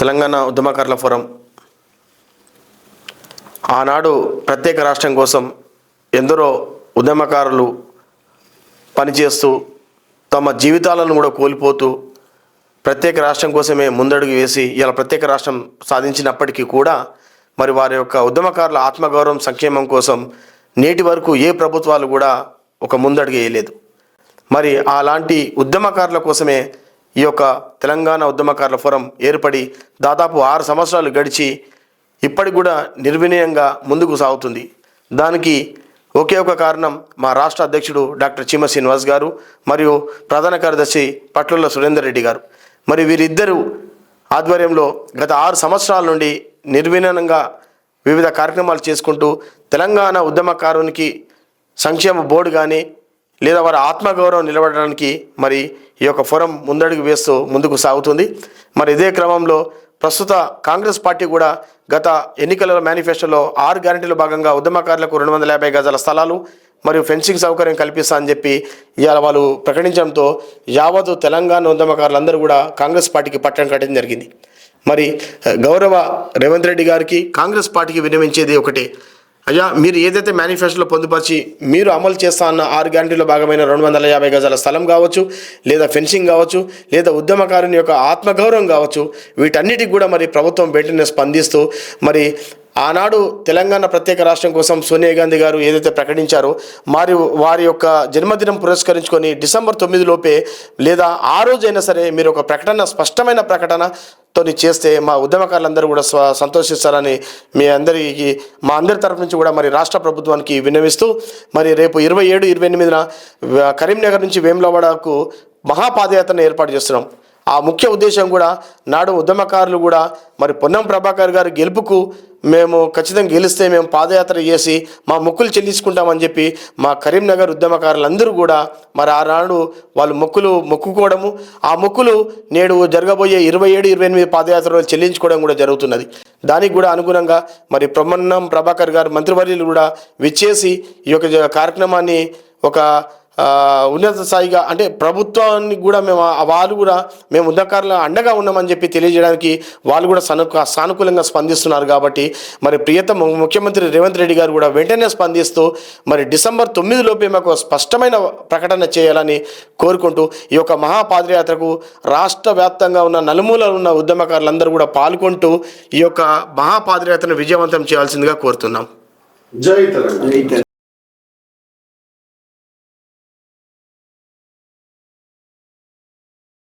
తెలంగాణ ఉద్యమకారుల ఫోరం. ఆనాడు ప్రత్యేక రాష్ట్రం కోసం ఎందరో ఉద్యమకారులు పనిచేస్తూ తమ జీవితాలను కూడా కోల్పోతూ ప్రత్యేక రాష్ట్రం కోసమే ముందడుగు వేసి ఇలా ప్రత్యేక రాష్ట్రం సాధించినప్పటికీ కూడా మరి వారి యొక్క ఉద్యమకారుల ఆత్మగౌరవం సంక్షేమం కోసం నేటి వరకు ఏ ప్రభుత్వాలు కూడా ఒక ముందడుగు వేయలేదు. మరి అలాంటి ఉద్యమకారుల కోసమే ఈ యొక్క తెలంగాణ ఉద్యమకారుల ఫోరం ఏర్పడి దాదాపు ఆరు సంవత్సరాలు గడిచి ఇప్పటికి కూడా నిర్వినయంగా ముందుకు సాగుతుంది. దానికి ఒకే ఒక కారణం మా రాష్ట్ర అధ్యక్షుడు డాక్టర్ చీమ శ్రీనివాస్ గారు మరియు ప్రధాన కార్యదర్శి పట్ల సురేందర్ రెడ్డి గారు. మరి వీరిద్దరూ ఆధ్వర్యంలో గత ఆరు సంవత్సరాల నుండి నిర్వినంగా వివిధ కార్యక్రమాలు చేసుకుంటూ తెలంగాణ ఉద్యమకారునికి సంక్షేమ బోర్డు కానీ లేదా వారి ఆత్మగౌరవం నిలబడడానికి మరి ఈ యొక్క ఫోరం ముందడుగు వేస్తూ ముందుకు సాగుతుంది. మరి ఇదే క్రమంలో ప్రస్తుత కాంగ్రెస్ పార్టీ కూడా గత ఎన్నికల మేనిఫెస్టోలో ఆరు గ్యారంటీల భాగంగా ఉద్యమకారులకు రెండు వందల యాభై గజాల స్థలాలు మరియు ఫెన్సింగ్ సౌకర్యం కల్పిస్తా అని చెప్పి ఇవాళ వాళ్ళు ప్రకటించడంతో యావత్ తెలంగాణ ఉద్యమకారులందరూ కూడా కాంగ్రెస్ పార్టీకి పట్టణం కట్టడం జరిగింది. మరి గౌరవ రేవంత్ రెడ్డి గారికి కాంగ్రెస్ పార్టీకి విన్నవించేది ఒకటే అయ్యా మీరు ఏదైతే మేనిఫెస్టోలో పొందుపరిచి మీరు అమలు చేస్తా అన్న ఆరు గ్యారంటీలో భాగమైన రెండు వందల యాభై గజాల స్థలం కావచ్చు లేదా ఫెన్సింగ్ కావచ్చు లేదా ఉద్యమకారుని యొక్క ఆత్మగౌరవం కావచ్చు వీటన్నిటికి కూడా మరి ప్రభుత్వం వెంటనే స్పందిస్తూ మరి ఆనాడు తెలంగాణ ప్రత్యేక రాష్ట్రం కోసం సోనియా గాంధీ గారు ఏదైతే ప్రకటించారో మరి వారి యొక్క జన్మదినం పురస్కరించుకొని డిసెంబర్ తొమ్మిది లోపే లేదా ఆ రోజైనా సరే మీరు ఒక ప్రకటన స్పష్టమైన ప్రకటన తోని చేస్తే మా ఉద్యమకారులందరూ కూడా స్వ సంతోషిస్తారని మీ అందరికీ మా అందరి తరఫు నుంచి కూడా మరి రాష్ట్ర ప్రభుత్వానికి విన్నవిస్తూ మరి రేపు ఇరవై ఏడు ఇరవై ఎనిమిదిన కరీంనగర్ నుంచి వేములవాడకు మహాపాదయాత్రను ఏర్పాటు చేస్తున్నాం. ఆ ముఖ్య ఉద్దేశం కూడా నాడు ఉద్యమకారులు కూడా మరి పొన్నం ప్రభాకర్ గారి గెలుపుకు మేము ఖచ్చితంగా గెలిస్తే మేము పాదయాత్ర చేసి మా మొక్కులు చెల్లించుకుంటామని చెప్పి మా కరీంనగర్ ఉద్యమకారులందరూ కూడా మరి ఆనాడు వాళ్ళు మొక్కులు మొక్కుకోవడము ఆ మొక్కులు నేడు జరగబోయే ఇరవై ఏడు ఇరవై ఎనిమిది పాదయాత్రలో చెల్లించుకోవడం కూడా జరుగుతున్నది. దానికి కూడా అనుగుణంగా మరి ప్రమన్నం ప్రభాకర్ గారు మంత్రివర్యులు కూడా విచ్చేసి ఈ యొక్క కార్యక్రమాన్ని ఒక ఉన్నత స్థాయిగా అంటే ప్రభుత్వానికి కూడా మేము వాళ్ళు కూడా మేము ఉద్యకారుల అండగా ఉన్నామని చెప్పి తెలియజేయడానికి వాళ్ళు కూడా సను సానుకూలంగా స్పందిస్తున్నారు కాబట్టి మరి ప్రియతమ ముఖ్యమంత్రి రేవంత్ రెడ్డి గారు కూడా వెంటనే స్పందిస్తూ మరి డిసెంబర్ తొమ్మిది లోపే మాకు స్పష్టమైన ప్రకటన చేయాలని కోరుకుంటూ ఈ యొక్క మహాపాదయాత్రకు రాష్ట్ర వ్యాప్తంగా ఉన్న నలుమూలలు ఉన్న ఉద్యమకారులందరూ కూడా పాల్గొంటూ ఈ యొక్క మహాపాదయాత్రను విజయవంతం చేయాల్సిందిగా కోరుతున్నాం. జై తెలంగాణ.